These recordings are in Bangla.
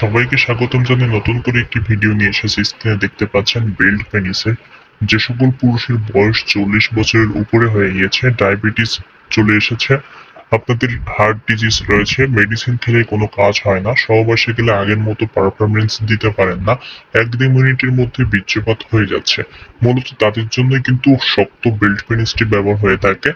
সবাইকে স্বাগতম জানিয়ে নতুন করে একটি ভিডিও নিয়ে এসেছি। স্ক্রিনে দেখতে পাচ্ছেন বেল্ট পেনিসের। যে সকল পুরুষের বয়স চল্লিশ বছরের উপরে হয়ে গিয়েছে, ডায়াবেটিস চলে এসেছে। আপনাদের হার্ট ডিজিজ রয়েছে মেডিসিন খেলে কোনো কাজ হয় না, সহবাসে গেলে আগের মতো পারফরমেন্স দিতে পারেন না, এক দুই মিনিটের মধ্যে বীর্যপাত হয়ে যাচ্ছে। মূলত তাদের জন্যই কিন্তু শক্ত বেল্ট পেনিসটি ব্যবহার হয়ে থাকে।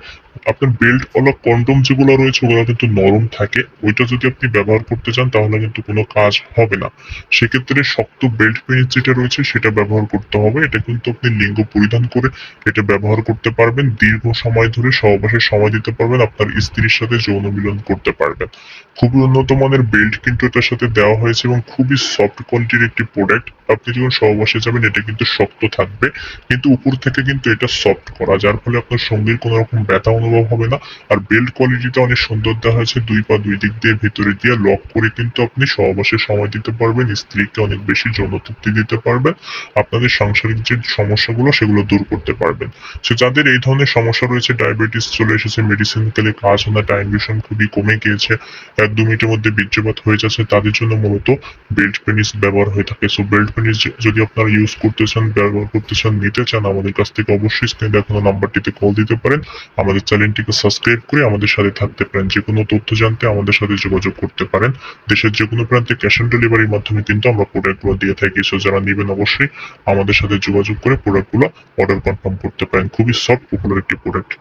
আপনার বেল্ট ওলা কন্ডম যেগুলো রয়েছে, ওগুলো কিন্তু নরম থাকে। ওইটা যদি আপনি ব্যবহার করতে চান, তাহলে কিন্তু কোনো কাজ হবে না। সেক্ষেত্রে শক্ত বেল্ট পেনিস যেটা রয়েছে, সেটা ব্যবহার করতে হবে। এটা কিন্তু আপনি লিঙ্গ পরিধান করে এটা ব্যবহার করতে পারবেন। দীর্ঘ সময় ধরে সহবাসের সময় দিতে পারবেন। আপনার স্ত্রীর সাথে যৌন মিলন করতে পারবেন খুবই উন্নত মানের বেল্ট কিন্তু এটার সাথে দেওয়া হয়েছে এবং খুবই সফট কোয়ালিটির একটি প্রোডাক্ট আপনি যখন সহবাসে যাবেন, এটা কিন্তু শক্ত থাকবে। কিন্তু উপর থেকে কিন্তু এটা সফট করা, যার ফলে আপনার সঙ্গীর কোনো রকম ব্যথা অনুভব হবে না। আর বেল্ট কোয়ালিটিটা অনেক সুন্দর দেওয়া হয়েছে, দুই পা দুই দিক দিয়ে ভেতরে দিয়ে লক করে কিন্তু আপনি সহবাসে সময় দিতে পারবেন, স্ত্রীকে অনেক বেশি যৌন তৃপ্তি দিতে পারবেন, আপনাদের সাংসারিক যে সমস্যাগুলো সেগুলো দূর করতে পারবেন। সো যাদের এই ধরনের সমস্যা রয়েছে ডায়াবেটিস চলে এসেছে মেডিসিন কাজ না টাইম খুবই কমে গিয়েছে। এক দু মিনিটের মধ্যে বীর্যপাত হয়ে যাচ্ছে। তাদের জন্য মূলত বেল্ট পেনিস ব্যবহার হয়ে থাকে। সো বেল্ট পেনিস যদি আপনারা ইউজ করতে চান, ব্যবহার করতে চান, নিতে চান, আমাদের কাছ থেকে অবশ্যই স্ক্রিনে দেখানো নাম্বারটিতে কল দিতে পারেন। আমাদের চ্যানেলটিকে সাবস্ক্রাইব করে আমাদের সাথে থাকতে পারেন। যে কোনো তথ্য জানতে আমাদের সাথে যোগাযোগ করতে পারেন। দেশের যে কোনো প্রান্তে ক্যাশ অন ডেলিভারির মাধ্যমে কিন্তু আমরা প্রোডাক্টগুলো দিয়ে থাকি। সো যারা নেবেন অবশ্যই আমাদের সাথে যোগাযোগ করে প্রোডাক্টগুলো অর্ডার কনফার্ম করতে পারেন। খুবই সফট পপুলার একটি প্রোডাক্ট